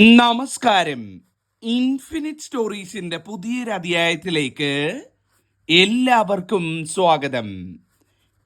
നമസ്കാരം. ഇൻഫിനിറ്റ് സ്റ്റോറീസിന്റെ പുതിയൊരു അധ്യായത്തിലേക്ക് എല്ലാവർക്കും സ്വാഗതം.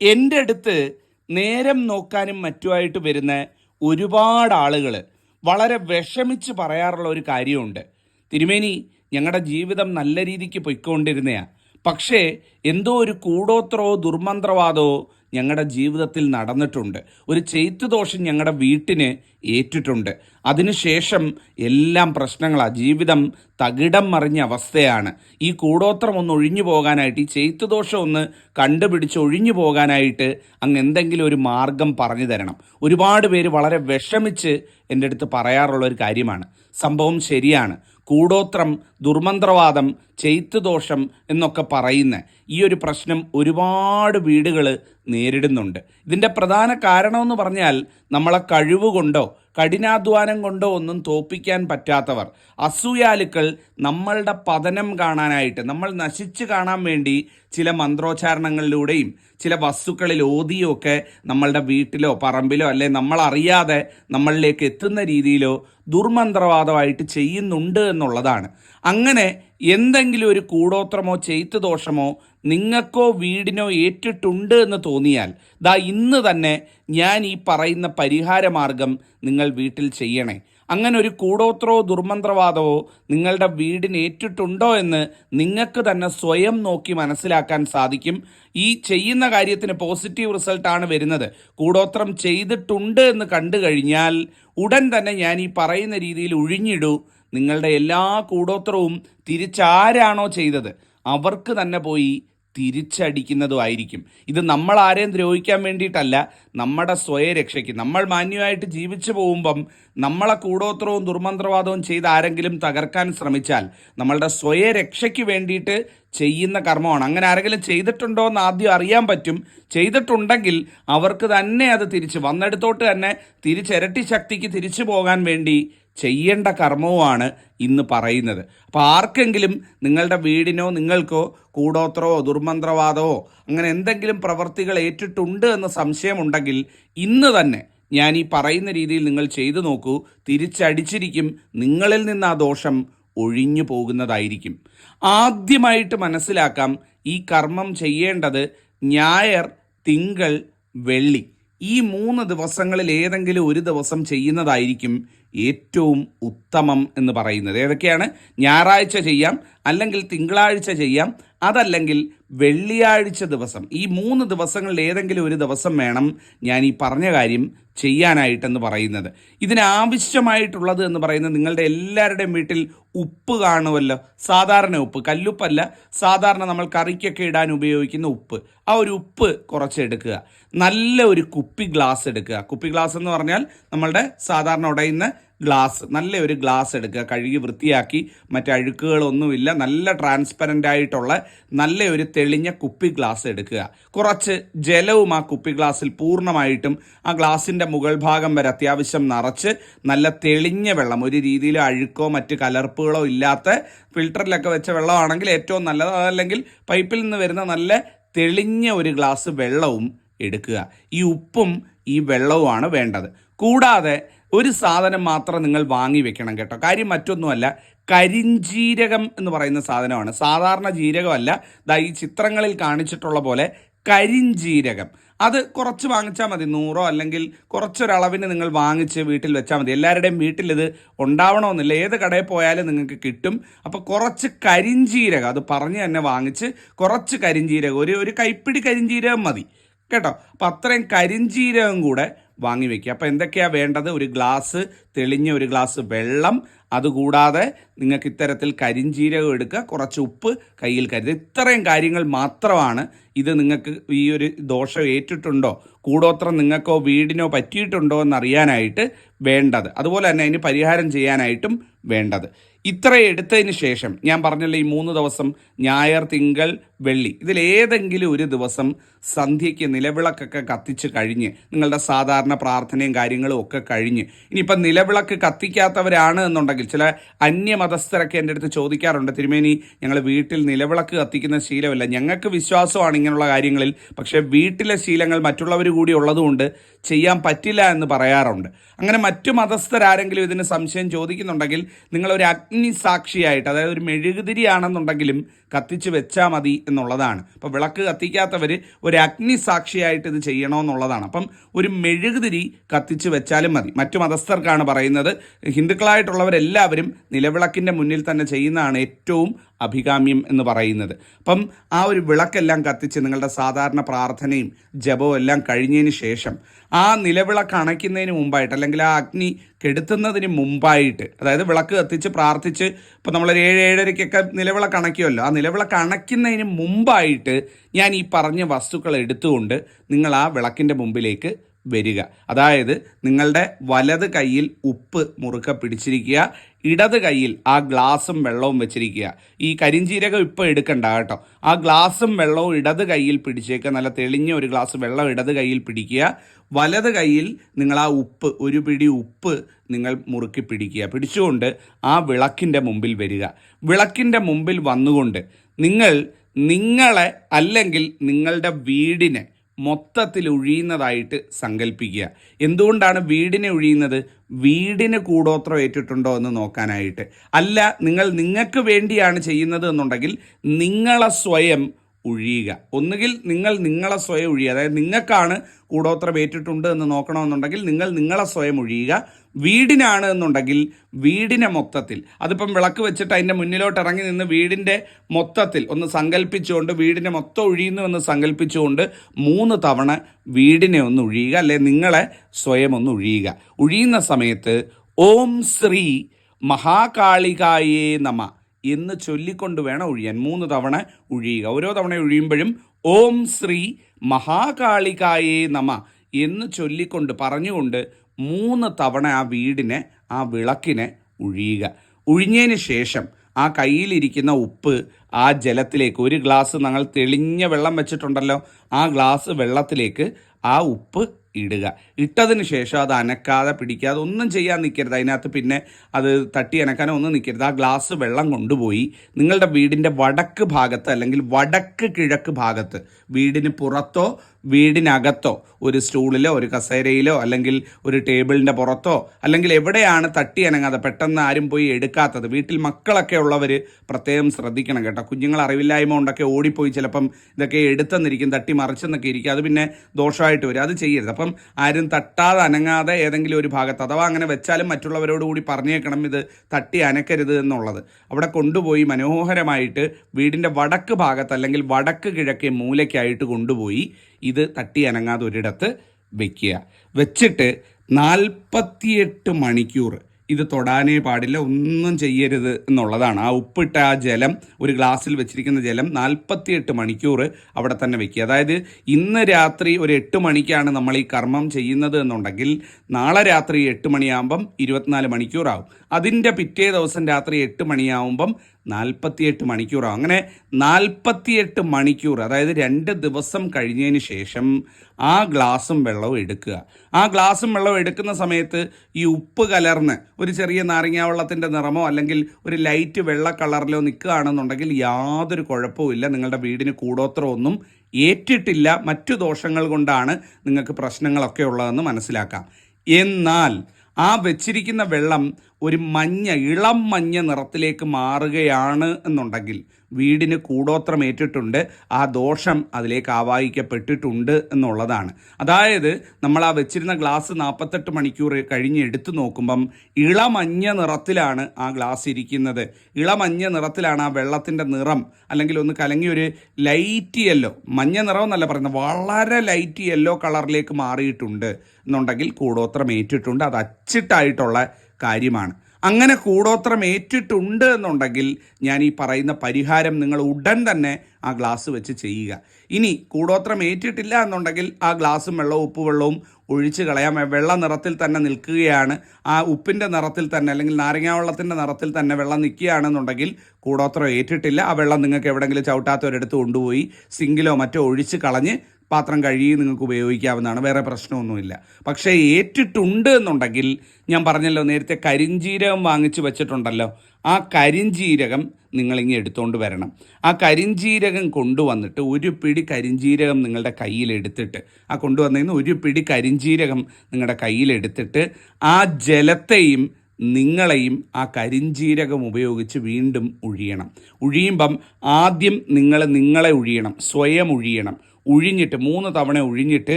എന്റെ അടുത്ത് നേരം നോക്കാനും മറ്റുമായിട്ട് വരുന്ന ഒരുപാട് ആളുകൾ വളരെ വിഷമിച്ച് പറയാറുള്ള ഒരു കാര്യമുണ്ട്. തിരുമേനി ഞങ്ങളുടെ ജീവിതം നല്ല രീതിക്ക് പൊയ്ക്കൊണ്ടിരുന്നയാ. പക്ഷേ എന്തോ ഒരു കൂടോത്രമോ ദുർമന്ത്രവാദമോ ഞങ്ങളുടെ ജീവിതത്തിൽ നടന്നിട്ടുണ്ട്. ഒരു ചെയ്ത്തുദോഷം ഞങ്ങളുടെ വീട്ടിന് ഏറ്റിട്ടുണ്ട്. അതിനുശേഷം എല്ലാം പ്രശ്നങ്ങളാണ് ജീവിതം തകിടം മറിഞ്ഞ അവസ്ഥയാണ്. ഈ കൂടോത്രം ഒന്ന് ഒഴിഞ്ഞു പോകാനായിട്ട് ഈ ചെയ്ത്തുദോഷം ഒന്ന് കണ്ടുപിടിച്ച് ഒഴിഞ്ഞു പോകാനായിട്ട് അങ്ങ് എന്തെങ്കിലും ഒരു മാർഗം പറഞ്ഞു തരണം. ഒരുപാട് പേര് വളരെ വിഷമിച്ച് എന്റെ അടുത്ത് പറയാറുള്ള ഒരു കാര്യമാണ്. സംഭവം ശരിയാണ്. കൂടോത്രം ദുർമന്ത്രവാദം ചെയ്ത്തുദോഷം എന്നൊക്കെ പറയുന്ന ഈ ഒരു പ്രശ്നം ഒരുപാട് വീടുകൾ നേരിടുന്നുണ്ട്. ഇതിന്റെ പ്രധാന കാരണമെന്ന് പറഞ്ഞാൽ നമ്മളെ കഴിവ് കൊണ്ടോ കഠിനാധ്വാനം കൊണ്ടോ ഒന്നും തോപ്പിക്കാൻ പറ്റാത്തവർ അസൂയാലുക്കൾ നമ്മളുടെ പതനം കാണാനായിട്ട് നമ്മൾ നശിച്ചു കാണാൻ വേണ്ടി ചില മന്ത്രോച്ചാരണങ്ങളിലൂടെയും ചില വസ്തുക്കളിൽ ഓതിയോ ഒക്കെ നമ്മളുടെ വീട്ടിലോ പറമ്പിലോ അല്ലെ നമ്മളറിയാതെ നമ്മളിലേക്ക് എത്തുന്ന രീതിയിലോ ദുർമന്ത്രവാദമായിട്ട് ചെയ്യുന്നുണ്ട് എന്നുള്ളതാണ്. അങ്ങനെ എന്തെങ്കിലും ഒരു കൂടോത്രമോ ചെയ്ത്ത് ദോഷമോ നിങ്ങൾക്കോ വീടിനോ ഏറ്റിട്ടുണ്ട് എന്ന് തോന്നിയാൽ ദാ ഇന്ന് തന്നെ ഞാൻ ഈ പറയുന്ന പരിഹാരമാർഗം നിങ്ങൾ വീട്ടിൽ ചെയ്യണേ. അങ്ങനെ ഒരു കൂടോത്രോ ദുർമന്ത്രവാദമോ നിങ്ങളുടെ വീടിന് ഏറ്റിട്ടുണ്ടോ എന്ന് നിങ്ങൾക്ക് തന്നെ സ്വയം നോക്കി മനസ്സിലാക്കാൻ സാധിക്കും. ഈ ചെയ്യുന്ന കാര്യത്തിന് പോസിറ്റീവ് റിസൾട്ടാണ് വരുന്നത്. കൂടോത്രം ചെയ്തിട്ടുണ്ട് എന്ന് കണ്ടു കഴിഞ്ഞാൽ ഉടൻ തന്നെ ഞാൻ ഈ പറയുന്ന രീതിയിൽ ഒഴിഞ്ഞിടൂ നിങ്ങളുടെ എല്ലാ കൂടോത്രവും തിരിച്ചാരാണോ ചെയ്തത്? അവർക്ക് തന്നെ പോയി തിരിച്ചടിക്കുന്നതുമായിരിക്കും. ഇത് നമ്മൾ ആരെയും ദ്രോഹിക്കാൻ വേണ്ടിയിട്ടല്ല നമ്മുടെ സ്വയരക്ഷയ്ക്ക്. നമ്മൾ മാന്യമായിട്ട് ജീവിച്ചു പോകുമ്പം നമ്മളെ കൂടോത്രവും ദുർമന്ത്രവാദവും ചെയ്ത് ആരെങ്കിലും തകർക്കാൻ ശ്രമിച്ചാൽ നമ്മളുടെ സ്വയരക്ഷയ്ക്ക് വേണ്ടിയിട്ട് ചെയ്യുന്ന കർമ്മമാണ്. അങ്ങനെ ആരെങ്കിലും ചെയ്തിട്ടുണ്ടോ എന്ന് ആദ്യം അറിയാൻ പറ്റും. ചെയ്തിട്ടുണ്ടെങ്കിൽ അവർക്ക് തന്നെ അത് തിരിച്ച് വന്നെടുത്തോട്ട് തന്നെ തിരിച്ചിരട്ടി ശക്തിക്ക് തിരിച്ചു പോകാൻ വേണ്ടി ചെയ്യേണ്ട കർമ്മവുമാണ് ഇന്ന് പറയുന്നത്. അപ്പോൾ ആർക്കെങ്കിലും നിങ്ങളുടെ വീടിനോ നിങ്ങൾക്കോ കൂടോത്രമോ ദുർമന്ത്രവാദമോ അങ്ങനെ എന്തെങ്കിലും പ്രവൃത്തികൾ ഏറ്റിട്ടുണ്ട് എന്ന് സംശയമുണ്ടെങ്കിൽ ഇന്ന് തന്നെ ഞാൻ ഈ പറയുന്ന രീതിയിൽ നിങ്ങൾ ചെയ്തു നോക്കൂ. തിരിച്ചടിച്ചിരിക്കും. നിങ്ങളിൽ നിന്ന് ആ ദോഷം ഒഴിഞ്ഞു പോകുന്നതായിരിക്കും. ആദ്യമായിട്ട് മനസ്സിലാക്കാം ഈ കർമ്മം ചെയ്യേണ്ടത് ഞായർ തിങ്കൾ വെള്ളി. ഈ മൂന്ന് ദിവസങ്ങളിൽ ഏതെങ്കിലും ഒരു ദിവസം ചെയ്യുന്നതായിരിക്കും ഏറ്റവും ഉത്തമം എന്ന് പറയുന്നത്. ഏതൊക്കെയാണ്? ഞായറാഴ്ച ചെയ്യാം അല്ലെങ്കിൽ തിങ്കളാഴ്ച ചെയ്യാം അതല്ലെങ്കിൽ വെള്ളിയാഴ്ച ദിവസം ഈ മൂന്ന് ദിവസങ്ങളിൽ ഏതെങ്കിലും ഒരു ദിവസം വേണം ഞാൻ ഈ പറഞ്ഞ കാര്യം ചെയ്യാനായിട്ടെന്ന് പറയുന്നത്. ഇതിനാവശ്യമായിട്ടുള്ളത് എന്ന് പറയുന്നത് നിങ്ങളുടെ എല്ലാവരുടെയും വീട്ടിൽ ഉപ്പ് കാണുമല്ലോ. സാധാരണ ഉപ്പ് കല്ലുപ്പല്ല. സാധാരണ നമ്മൾ കറിക്കൊക്കെ ഇടാൻ ഉപയോഗിക്കുന്ന ഉപ്പ്. ആ ഒരു ഉപ്പ് കുറച്ചെടുക്കുക നല്ല ഒരു കുപ്പി ഗ്ലാസ് എടുക്കുക. കുപ്പി ഗ്ലാസ് എന്ന് പറഞ്ഞാൽ നമ്മളുടെ സാധാരണ ഉടയുന്ന ഗ്ലാസ് നല്ല ഒരു ഗ്ലാസ് എടുക്കുക. കഴുകി വൃത്തിയാക്കി മറ്റ് അഴുക്കുകളൊന്നുമില്ല. നല്ല ട്രാൻസ്പെറന്റ് ആയിട്ടുള്ള നല്ല ഒരു തെളിഞ്ഞ കുപ്പി ഗ്ലാസ് എടുക്കുക. കുറച്ച് ജലവും ആ കുപ്പി ഗ്ലാസ്സിൽ പൂർണമായിട്ടും ആ ഗ്ലാസിന്റെ മുകൾ ഭാഗം വരെ അത്യാവശ്യം നിറച്ച് നല്ല തെളിഞ്ഞ വെള്ളം. ഒരു രീതിയിൽ അഴുക്കോ മറ്റ് കലർപ്പുകളോ ഇല്ലാത്ത ഫിൽറ്ററിലൊക്കെ വെച്ച വെള്ളമാണെങ്കിൽ ഏറ്റവും നല്ലത്. അതല്ലെങ്കിൽ പൈപ്പിൽ നിന്ന് വരുന്ന നല്ല തെളിഞ്ഞ ഒരു ഗ്ലാസ് വെള്ളവും എടുക്കുക. ഈ ഉപ്പും ഈ വെള്ളവുമാണ് വേണ്ടത്. കൂടാതെ ഒരു സാധനം മാത്രം നിങ്ങൾ വാങ്ങി വെക്കണം കേട്ടോ. കാര്യം മറ്റൊന്നുമല്ല കരിഞ്ജീരകം എന്ന് പറയുന്ന സാധനമാണ്. സാധാരണ ജീരകമല്ല. ദാ ഈ ചിത്രങ്ങളിൽ കാണിച്ചിട്ടുള്ള പോലെ കരിഞ്ജീരകം അത് കുറച്ച് വാങ്ങിച്ചാൽ മതി. നൂറോ അല്ലെങ്കിൽ കുറച്ചൊരളവിന് നിങ്ങൾ വാങ്ങിച്ച് വീട്ടിൽ വെച്ചാൽ മതി. എല്ലാവരുടെയും വീട്ടിൽ ഇത് ഉണ്ടാവണമെന്നില്ല. ഏത് കടയിൽ പോയാലും നിങ്ങൾക്ക് കിട്ടും. അപ്പോൾ കുറച്ച് കരിഞ്ജീരകം അത് പറഞ്ഞ് തന്നെ വാങ്ങിച്ച് കുറച്ച് കരിഞ്ജീരകം ഒരു ഒരു കൈപ്പിടി കരിഞ്ജീരകം മതി. കേട്ടോ? അപ്പം അത്രയും കരിഞ്ജീരകം കൂടെ വാങ്ങി വെക്കുക. അപ്പോൾ എന്തൊക്കെയാണ് വേണ്ടത്? ഒരു ഗ്ലാസ് തെളിഞ്ഞ ഒരു ഗ്ലാസ് വെള്ളം. അതുകൂടാതെ നിങ്ങൾക്ക് ഇത്തരത്തിൽ കരിഞ്ജീരകം എടുക്കുക. കുറച്ച് ഉപ്പ് കയ്യിൽ കരുത്. ഇത്രയും കാര്യങ്ങൾ മാത്രമാണ് ഇത് നിങ്ങൾക്ക് ഈ ഒരു ദോഷം ഏറ്റിട്ടുണ്ടോ? കൂടോത്രം നിങ്ങൾക്കോ വീടിനോ പറ്റിയിട്ടുണ്ടോ എന്നറിയാനായിട്ട് വേണ്ടത്. അതുപോലെ തന്നെ അതിന് പരിഹാരം ചെയ്യാനായിട്ടും വേണ്ടത്. ഇത്ര എടുത്തതിന് ശേഷം ഞാൻ പറഞ്ഞല്ലോ ഈ മൂന്ന് ദിവസം ഞായർ തിങ്കൾ വെള്ളി. ഇതിലേതെങ്കിലും ഒരു ദിവസം സന്ധ്യയ്ക്ക് നിലവിളക്കൊക്കെ കത്തിച്ച് കഴിഞ്ഞ് നിങ്ങളുടെ സാധാരണ പ്രാർത്ഥനയും കാര്യങ്ങളും ഒക്കെ കഴിഞ്ഞ് ഇനിയിപ്പം നിലവിളക്ക് കത്തിക്കാത്തവരാണ് എന്നുണ്ടെങ്കിൽ ചില അന്യമതസ്ഥരൊക്കെ എന്റെ അടുത്ത് ചോദിക്കാറുണ്ട് തിരുമേനി ഞങ്ങൾ വീട്ടിൽ നിലവിളക്ക് കത്തിക്കുന്ന ശീലമല്ല. ഞങ്ങൾക്ക് വിശ്വാസമാണ് ഇങ്ങനെയുള്ള കാര്യങ്ങളിൽ പക്ഷേ വീട്ടിലെ ശീലങ്ങൾ മറ്റുള്ളവർ കൂടി ഉള്ളതുകൊണ്ട് ചെയ്യാൻ പറ്റില്ല എന്ന് പറയാറുണ്ട്. അങ്ങനെ മറ്റു മതസ്ഥരാരെങ്കിലും ഇതിന് സംശയം ചോദിക്കുന്നുണ്ടെങ്കിൽ നിങ്ങളൊരു അഗ്നി സാക്ഷിയായിട്ട് അതായത് ഒരു മെഴുകുതിരിയാണെന്നുണ്ടെങ്കിലും കത്തിച്ച് വെച്ചാൽ മതി എന്നുള്ളതാണ്. അപ്പോൾ വിളക്ക് കത്തിക്കാത്തവർ ഒരു അഗ്നി സാക്ഷിയായിട്ട് ഇത് ചെയ്യണമെന്നുള്ളതാണ് അപ്പം ഒരു മെഴുകുതിരി കത്തിച്ച് വെച്ചാലും മതി. മറ്റു മതസ്ഥർക്കാണ് പറയുന്നത് ഹിന്ദുക്കളായിട്ടുള്ളവരെല്ലാവരും നിലവിളക്കിന്റെ മുന്നിൽ തന്നെ ചെയ്യുന്നതാണ് ഏറ്റവും അഭികാമ്യം എന്ന് പറയുന്നത്. അപ്പം ആ ഒരു വിളക്കെല്ലാം കത്തിച്ച് നിങ്ങളുടെ സാധാരണ പ്രാർത്ഥനയും ജപവും എല്ലാം കഴിഞ്ഞതിന് ശേഷം ആ നിലവിളക്ക് അണയ്ക്കുന്നതിന് മുമ്പായിട്ട് അല്ലെങ്കിൽ ആ അഗ്നി കെടുത്തുന്നതിന് മുമ്പായിട്ട് അതായത് വിളക്ക് കത്തിച്ച് പ്രാർത്ഥിച്ച് ഇപ്പോൾ നമ്മളൊരു ഏഴ് ഏഴരയ്ക്കൊക്കെ നിലവിളക്ക് അണയ്ക്കുമല്ലോ ആ നിലവിളക്ക് അണയ്ക്കുന്നതിന് മുമ്പായിട്ട് ഞാൻ ഈ പറഞ്ഞ വസ്തുക്കൾ എടുത്തുകൊണ്ട് നിങ്ങൾ ആ വിളക്കിന്റെ മുമ്പിലേക്ക് വരിക. അതായത് നിങ്ങളുടെ വലത് കയ്യിൽ ഉപ്പ് മുറുക്ക പിടിച്ചിരിക്കുക ഇടത് കയ്യിൽ ആ ഗ്ലാസും വെള്ളവും വെച്ചിരിക്കുക. ഈ കരിഞ്ചീരകം ഇപ്പോൾ എടുക്കണ്ട കേട്ടോ. ആ ഗ്ലാസും വെള്ളവും ഇടത് കയ്യിൽ പിടിച്ചേക്കുക നല്ല തെളിഞ്ഞ ഒരു ഗ്ലാസ് വെള്ളം ഇടത് കയ്യിൽ പിടിക്കുക. വലത് കയ്യിൽ നിങ്ങൾ ആ ഉപ്പ് ഒരു പിടി ഉപ്പ് നിങ്ങൾ മുറുക്കി പിടിക്കുക. പിടിച്ചുകൊണ്ട് ആ വിളക്കിന്റെ മുമ്പിൽ വരിക. വിളക്കിന്റെ മുമ്പിൽ വന്നുകൊണ്ട് നിങ്ങൾ നിങ്ങളെ അല്ലെങ്കിൽ നിങ്ങളുടെ വീടിനെ മൊത്തത്തിൽ ഒഴിയുന്നതായിട്ട് സങ്കല്പിക്കുക എന്തുകൊണ്ടാണ് വീടിനെ ഒഴിയുന്നത് വീടിന് കൂടോത്രം ഏറ്റിട്ടുണ്ടോ എന്ന് നോക്കാനായിട്ട്. അല്ല നിങ്ങൾ നിങ്ങൾക്ക് വേണ്ടിയാണ് ചെയ്യുന്നത് എന്നുണ്ടെങ്കിൽ നിങ്ങളെ സ്വയം ഒഴിയുക ഒന്നുകിൽ നിങ്ങൾ നിങ്ങളെ സ്വയം ഒഴിയുക അതായത് നിങ്ങൾക്കാണ് കൂടോത്രം ഏറ്റിട്ടുണ്ട് എന്ന് നോക്കണമെന്നുണ്ടെങ്കിൽ നിങ്ങൾ നിങ്ങളെ സ്വയം ഒഴിയുക വീടിനാണ് എന്നുണ്ടെങ്കിൽ വീടിനെ മൊത്തത്തിൽ. അതിപ്പം വിളക്ക് വെച്ചിട്ട് അതിന്റെ മുന്നിലോട്ട് ഇറങ്ങി നിന്ന് വീടിന്റെ മൊത്തത്തിൽ ഒന്ന് സങ്കല്പിച്ചുകൊണ്ട് വീടിനെ മൊത്തം ഒഴിയുന്നു എന്ന് സങ്കല്പിച്ചുകൊണ്ട് മൂന്ന് തവണ വീടിനെ ഒന്ന് ഒഴിയുക അല്ലെ നിങ്ങളെ സ്വയം ഒന്ന് ഒഴിയുക. ഒഴിയുന്ന സമയത്ത് ഓം ശ്രീ മഹാകാളികായേ നമ എന്ന് ചൊല്ലിക്കൊണ്ട് വേണം ഒഴിയാൻ. മൂന്ന് തവണ ഒഴിയുക. ഓരോ തവണ ഒഴിയുമ്പോഴും ഓം ശ്രീ മഹാകാളികായേ നമ എന്ന് ചൊല്ലിക്കൊണ്ട് പറഞ്ഞുകൊണ്ട് മൂന്ന് തവണ ആ വീടിനെ ആ വിളക്കിനെ ഉഴിയുക. ഉഴിഞ്ഞതിന് ശേഷം ആ കയ്യിലിരിക്കുന്ന ഉപ്പ് ആ ജലത്തിലേക്ക് ഒരു ഗ്ലാസ് ഞങ്ങൾ തെളിഞ്ഞ വെള്ളം വെച്ചിട്ടുണ്ടല്ലോ ആ ഗ്ലാസ് വെള്ളത്തിലേക്ക് ആ ഉപ്പ് ഇടുക. ഇട്ടതിന് ശേഷം അത് അനക്കാതെ പിടിക്കാതെ ഒന്നും ചെയ്യാൻ നിൽക്കരുത് അതിനകത്ത് പിന്നെ അത് തട്ടി അനക്കാനോ ഒന്നും നിൽക്കരുത് ആ ഗ്ലാസ് വെള്ളം കൊണ്ടുപോയി നിങ്ങളുടെ വീടിന്റെ വടക്ക് ഭാഗത്ത് അല്ലെങ്കിൽ വടക്ക് കിഴക്ക് ഭാഗത്ത് വീടിന് പുറത്തോ വീടിനകത്തോ ഒരു സ്റ്റൂളിലോ ഒരു കസേരയിലോ അല്ലെങ്കിൽ ഒരു ടേബിളിന്റെ പുറത്തോ അല്ലെങ്കിൽ എവിടെയാണ് തട്ടി അനങ്ങാതെ പെട്ടെന്ന് ആരും പോയി എടുക്കാത്തത്? വീട്ടിൽ മക്കളൊക്കെ ഉള്ളവർ പ്രത്യേകം ശ്രദ്ധിക്കണം കേട്ടോ. കുഞ്ഞുങ്ങൾ അറിവില്ലായ്മ കൊണ്ടൊക്കെ ഓടിപ്പോയി ചിലപ്പം ഇതൊക്കെ എടുത്തെന്നിരിക്കും തട്ടി മറിച്ചെന്നൊക്കെ ഇരിക്കും. അത് പിന്നെ ദോഷമായിട്ട് വരും. അത് ചെയ്യരുത്. അപ്പം ആരും തട്ടാതെ അനങ്ങാതെ ഏതെങ്കിലും ഒരു ഭാഗത്ത് അഥവാ അങ്ങനെ വെച്ചാലും മറ്റുള്ളവരോട് കൂടി പറഞ്ഞേക്കണം ഇത് തട്ടി അനക്കരുത് എന്നുള്ളത്. അവിടെ കൊണ്ടുപോയി മനോഹരമായിട്ട് വീടിന്റെ വടക്ക് ഭാഗത്ത് അല്ലെങ്കിൽ വടക്ക് കിഴക്കേ മൂലയ്ക്കായിട്ട് കൊണ്ടുപോയി. ഇത് തട്ടി അനങ്ങാതെ ഒരിടത്ത് വെക്കുക. വെച്ചിട്ട് നാൽപ്പത്തിയെട്ട് മണിക്കൂർ ഇത് തൊടാനേ പാടില്ല ഒന്നും ചെയ്യരുത് എന്നുള്ളതാണ്. ആ ഉപ്പിട്ട ആ ജലം ഒരു ഗ്ലാസ്സിൽ വെച്ചിരിക്കുന്ന ജലം നാൽപ്പത്തിയെട്ട് മണിക്കൂർ അവിടെ തന്നെ വെക്കുക. അതായത് ഇന്ന് രാത്രി ഒരു എട്ട് മണിക്കാണ് നമ്മൾ ഈ കർമ്മം ചെയ്യുന്നത് എന്നുണ്ടെങ്കിൽ നാളെ രാത്രി എട്ട് മണിയാകുമ്പം ഇരുപത്തിനാല് മണിക്കൂറാവും. അതിന്റെ പിറ്റേ ദിവസം രാത്രി എട്ട് മണിയാവുമ്പം നാൽപ്പത്തിയെട്ട് മണിക്കൂറോ അങ്ങനെ നാൽപ്പത്തിയെട്ട് മണിക്കൂർ അതായത് രണ്ട് ദിവസം കഴിഞ്ഞതിന് ശേഷം ആ ഗ്ലാസും വെള്ളവും എടുക്കുക. ആ ഗ്ലാസും വെള്ളവും എടുക്കുന്ന സമയത്ത് ഈ ഉപ്പ് കലർന്ന് ഒരു ചെറിയ നാരങ്ങാ വെള്ളത്തിന്റെ നിറമോ അല്ലെങ്കിൽ ഒരു ലൈറ്റ് വെള്ള കളറിലോ നിൽക്കുകയാണെന്നുണ്ടെങ്കിൽ യാതൊരു കുഴപ്പവുമില്ല നിങ്ങളുടെ വീടിന് കൂടോത്രം ഒന്നും ഏറ്റിട്ടില്ല. മറ്റു ദോഷങ്ങൾ കൊണ്ടാണ് നിങ്ങൾക്ക് പ്രശ്നങ്ങളൊക്കെ ഉള്ളതെന്ന് മനസ്സിലാക്കാം. എന്നാൽ ആ വെച്ചിരിക്കുന്ന വെള്ളം ഒരു മഞ്ഞ ഇളം മഞ്ഞ നിറത്തിലേക്ക് മാറുകയാണ് എന്നുണ്ടെങ്കിൽ വീടിന് കൂടോത്രമേറ്റിട്ടുണ്ട് ആ ദോഷം അതിലേക്ക് ആവാഹിക്കപ്പെട്ടിട്ടുണ്ട് എന്നുള്ളതാണ്. അതായത് നമ്മൾ ആ വെച്ചിരുന്ന ഗ്ലാസ് നാൽപ്പത്തെട്ട് മണിക്കൂർ കഴിഞ്ഞ് എടുത്തു നോക്കുമ്പം ഇളമഞ്ഞ നിറത്തിലാണ് ആ ഗ്ലാസ് ഇരിക്കുന്നത്. ഇളമഞ്ഞ നിറത്തിലാണ് ആ വെള്ളത്തിന്റെ നിറം. അല്ലെങ്കിൽ ഒന്ന് കലങ്ങി ഒരു ലൈറ്റ് യെല്ലോ മഞ്ഞ നിറം എന്നല്ല പറയുന്നത് വളരെ ലൈറ്റ് യെല്ലോ കളറിലേക്ക് മാറിയിട്ടുണ്ട്. എന്നുണ്ടെങ്കിൽ കൂടോത്രം ഏറ്റിട്ടുണ്ട്. അത് അച്ചിട്ടായിട്ടുള്ള കാര്യമാണ്. അങ്ങനെ കൂടോത്രം ഏറ്റിട്ടുണ്ട് എന്നുണ്ടെങ്കിൽ ഞാൻ ഈ പറയുന്ന പരിഹാരം നിങ്ങൾ ഉടൻ തന്നെ ആ ഗ്ലാസ് വെച്ച് ചെയ്യുക. ഇനി കൂടോത്രം ഏറ്റിട്ടില്ല എന്നുണ്ടെങ്കിൽ ആ ഗ്ലാസും വെള്ളവും ഉപ്പ് വെള്ളവും ഒഴിച്ച് കളയാം. വെള്ള നിറത്തിൽ തന്നെ നിൽക്കുകയാണ്. ആ ഉപ്പിന്റെ നിറത്തിൽ തന്നെ അല്ലെങ്കിൽ നാരങ്ങാവെള്ളത്തിന്റെ നിറത്തിൽ തന്നെ വെള്ളം നിൽക്കുകയാണെന്നുണ്ടെങ്കിൽ കൂടോത്രം ഏറ്റിട്ടില്ല. ആ വെള്ളം നിങ്ങൾക്ക് എവിടെയെങ്കിലും ചവിട്ടാത്തവരെടുത്ത് കൊണ്ടുപോയി സിങ്കിലോ മറ്റോ ഒഴിച്ച് കളഞ്ഞ് പാത്രം കഴുകി നിങ്ങൾക്ക് ഉപയോഗിക്കാവുന്നതാണ്. വേറെ പ്രശ്നമൊന്നുമില്ല. പക്ഷേ ഏറ്റിട്ടുണ്ട് എന്നുണ്ടെങ്കിൽ ഞാൻ പറഞ്ഞല്ലോ നേരത്തെ കരിഞ്ജീരകം വാങ്ങിച്ച് വെച്ചിട്ടുണ്ടല്ലോ. ആ കരിഞ്ജീരകം നിങ്ങളിങ്ങി എടുത്തുകൊണ്ട് വരണം. ആ കരിഞ്ജീരകം കൊണ്ടുവന്നിട്ട് ഒരു പിടി കരിഞ്ജീരകം നിങ്ങളുടെ കയ്യിലെടുത്തിട്ട് ആ കൊണ്ടുവന്നതിന് ഒരു പിടി കരിഞ്ജീരകം നിങ്ങളുടെ കയ്യിലെടുത്തിട്ട് ആ ജലത്തെയും നിങ്ങളെയും ആ കരിഞ്ജീരകം ഉപയോഗിച്ച് വീണ്ടും ഉഴിയണം. ഒഴിയുമ്പം ആദ്യം നിങ്ങൾ നിങ്ങളെ ഉഴിയണം സ്വയം ഒഴിയണം ഒഴിഞ്ഞിട്ട് മൂന്ന് തവണ ഉഴിഞ്ഞിട്ട്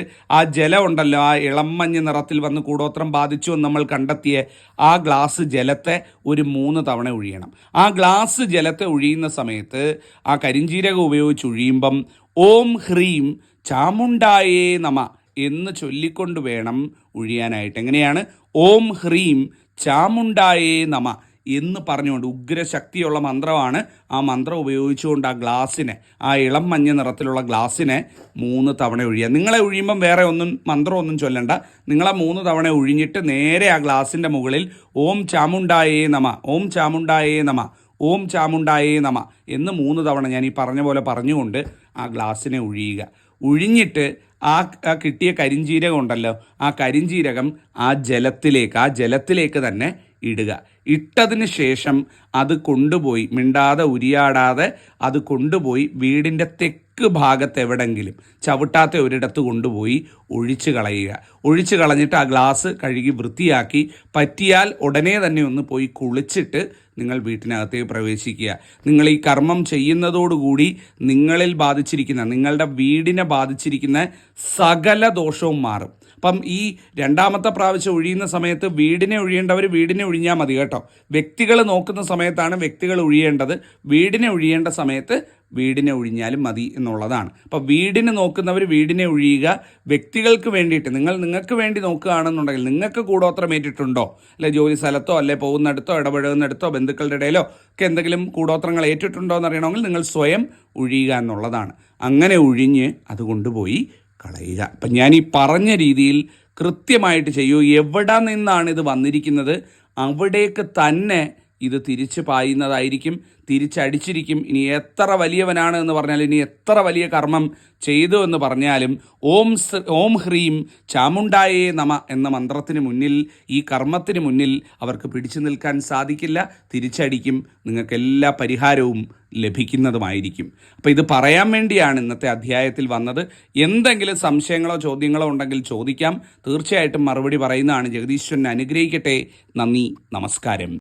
ആ ജലം ഉണ്ടല്ലോ ആ ഇളം മഞ്ഞ നിറത്തിൽ വന്ന് കൂടോത്രം ബാധിച്ചു എന്ന് നമ്മൾ കണ്ടെത്തിയ ആ ഗ്ലാസ് ജലത്തെ ഒരു മൂന്ന് തവണ ഒഴിയണം ആ ഗ്ലാസ് ജലത്തെ ഒഴിയുന്ന സമയത്ത് ആ കരിഞ്ജീരകം ഉപയോഗിച്ച് ഒഴിയുമ്പം ഓം ഹ്രീം ചാമുണ്ടായേ നമ എന്ന് ചൊല്ലിക്കൊണ്ട് വേണം ഒഴിയാനായിട്ട് എങ്ങനെയാണ്? ഓം ഹ്രീം ചാമുണ്ടായേ നമ എന്ന് പറഞ്ഞുകൊണ്ട് ഉഗ്രശക്തിയുള്ള മന്ത്രമാണ് ആ മന്ത്രം ഉപയോഗിച്ചുകൊണ്ട് ആ ഗ്ലാസ്സിനെ ആ ഇളം മഞ്ഞ നിറത്തിലുള്ള ഗ്ലാസ്സിനെ മൂന്ന് തവണ ഒഴിയുക നിങ്ങളെ ഒഴിയുമ്പം വേറെ ഒന്നും മന്ത്രമൊന്നും ചൊല്ലണ്ട. നിങ്ങളെ മൂന്ന് തവണ ഒഴിഞ്ഞിട്ട് നേരെ ആ ഗ്ലാസിന്റെ മുകളിൽ ഓം ചാമുണ്ടായേ നമ ഓം ചാമുണ്ടായേ നമ ഓം ചാമുണ്ടായേ നമ എന്ന് മൂന്ന് തവണ ഞാൻ ഈ പറഞ്ഞ പോലെ പറഞ്ഞുകൊണ്ട് ആ ഗ്ലാസ്സിനെ ഒഴിയുക ഒഴിഞ്ഞിട്ട് ആ കിട്ടിയ കരിഞ്ജീരകം ഉണ്ടല്ലോ ആ കരിഞ്ജീരകം ആ ജലത്തിലേക്ക് ആ ജലത്തിലേക്ക് തന്നെ ഇടുക. ഇട്ടതിന് ശേഷം അത് കൊണ്ടുപോയി മിണ്ടാതെ ഉരിയാടാതെ അത് കൊണ്ടുപോയി വീടിന്റെ തെക്ക് ഭാഗത്ത് എവിടെങ്കിലും ചവിട്ടാത്ത ഒരിടത്ത് കൊണ്ടുപോയി ഒഴിച്ച് കളയുക. ഒഴിച്ച് കളഞ്ഞിട്ട് ആ ഗ്ലാസ് കഴുകി വൃത്തിയാക്കി പറ്റിയാൽ ഉടനെ തന്നെ ഒന്ന് പോയി കുളിച്ചിട്ട് നിങ്ങൾ വീട്ടിനകത്തേക്ക് പ്രവേശിക്കുക. നിങ്ങൾ ഈ കർമ്മം ചെയ്യുന്നതോടുകൂടി നിങ്ങളിൽ ബാധിച്ചിരിക്കുന്ന നിങ്ങളുടെ വീടിനെ ബാധിച്ചിരിക്കുന്ന സകല ദോഷവും മാറും. അപ്പം ഈ രണ്ടാമത്തെ പ്രാവശ്യം ഒഴിയുന്ന സമയത്ത് വീടിനെ ഒഴിയേണ്ടവർ വീടിനെ ഒഴിഞ്ഞാൽ മതി കേട്ടോ. വ്യക്തികൾ നോക്കുന്ന സമയത്താണ് വ്യക്തികൾ ഒഴിയേണ്ടത്. വീടിനെ ഒഴിയേണ്ട സമയത്ത് വീടിനെ ഒഴിഞ്ഞാലും മതി എന്നുള്ളതാണ്. അപ്പോൾ വീടിന് നോക്കുന്നവർ വീടിനെ ഒഴിയുക. വ്യക്തികൾക്ക് വേണ്ടിയിട്ട് നിങ്ങൾ നിങ്ങൾക്ക് വേണ്ടി നോക്കുകയാണെന്നുണ്ടെങ്കിൽ നിങ്ങൾക്ക് കൂടോത്രം ഏറ്റിട്ടുണ്ടോ? അല്ലെ ജോലി സ്ഥലത്തോ അല്ലെ പോകുന്നിടത്തോ ഇടപഴകുന്നിടത്തോ ബന്ധുക്കളുടെ ഇടയിലോ ഒക്കെ എന്തെങ്കിലും കൂടോത്രങ്ങൾ ഏറ്റിട്ടുണ്ടോ എന്ന് അറിയണമെങ്കിൽ നിങ്ങൾ സ്വയം ഒഴിയുക എന്നുള്ളതാണ്. അങ്ങനെ ഒഴിഞ്ഞ് അത് കൊണ്ടുപോയി കളയുക. അപ്പം ഞാൻ ഈ പറഞ്ഞ രീതിയിൽ കൃത്യമായിട്ട് ചെയ്യൂ. എവിടെ നിന്നാണ് ഇത് വന്നിരിക്കുന്നത്? അവിടേക്ക് തന്നെ ഇത് തിരിച്ച് പായുന്നതായിരിക്കും തിരിച്ചടിച്ചിരിക്കും. ഇനി എത്ര വലിയവനാണ് എന്ന് പറഞ്ഞാൽ ഇനി എത്ര വലിയ കർമ്മം ചെയ്തു എന്ന് പറഞ്ഞാലും ഓം ഓം ഹ്രീം ചാമുണ്ടായേ നമ എന്ന മന്ത്രത്തിന് മുന്നിൽ ഈ കർമ്മത്തിന് മുന്നിൽ അവർക്ക് പിടിച്ചു നിൽക്കാൻ സാധിക്കില്ല തിരിച്ചടിക്കും നിങ്ങൾക്ക് എല്ലാ പരിഹാരവും ലഭിക്കുന്നതുമായിരിക്കും. അപ്പോൾ ഇത് പറയാൻ വേണ്ടിയാണ് ഇന്നത്തെ അധ്യായത്തിൽ വന്നത്. എന്തെങ്കിലും സംശയങ്ങളോ ചോദ്യങ്ങളോ ഉണ്ടെങ്കിൽ ചോദിക്കാം. തീർച്ചയായിട്ടും മറുപടി പറയുന്നതാണ്. ജഗദീശ്വരനെ അനുഗ്രഹിക്കട്ടെ. നന്ദി നമസ്കാരം.